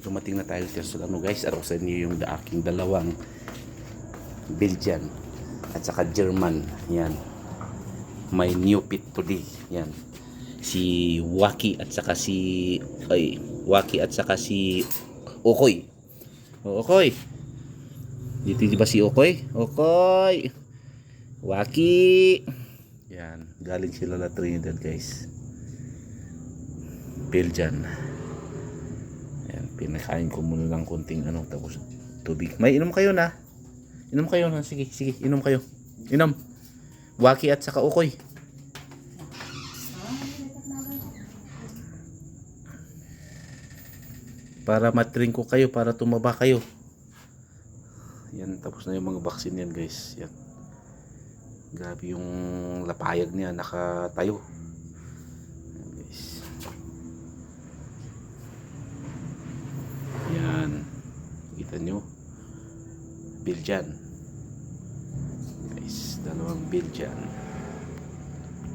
dumating na tayo sa ano guys, araw sa inyo yung aking dalawang Belgian at saka German. Yan. May new pit today. Yan. Si Waki at saka si ay Waki at saka si Okoy. O, Okoy. Dito di ba si Okoy? Okoy. Waki. Yan, galing sila na Trinidad, guys. Belgian. Pinakain ko muna ng konting ano tapos tubig. May inom kayo na. Inom kayo na. Sige, sige, inom kayo. Inom. Waki at saka Okoy. Para matring ko kayo, para tumaba kayo. Yan, tapos na yung mga vaccine yan guys. Yan. Grabe yung lapayag niya, nakatayo. Yan guys. Yan. Kita nyo. Belgian. Guys, dalawang Belgian.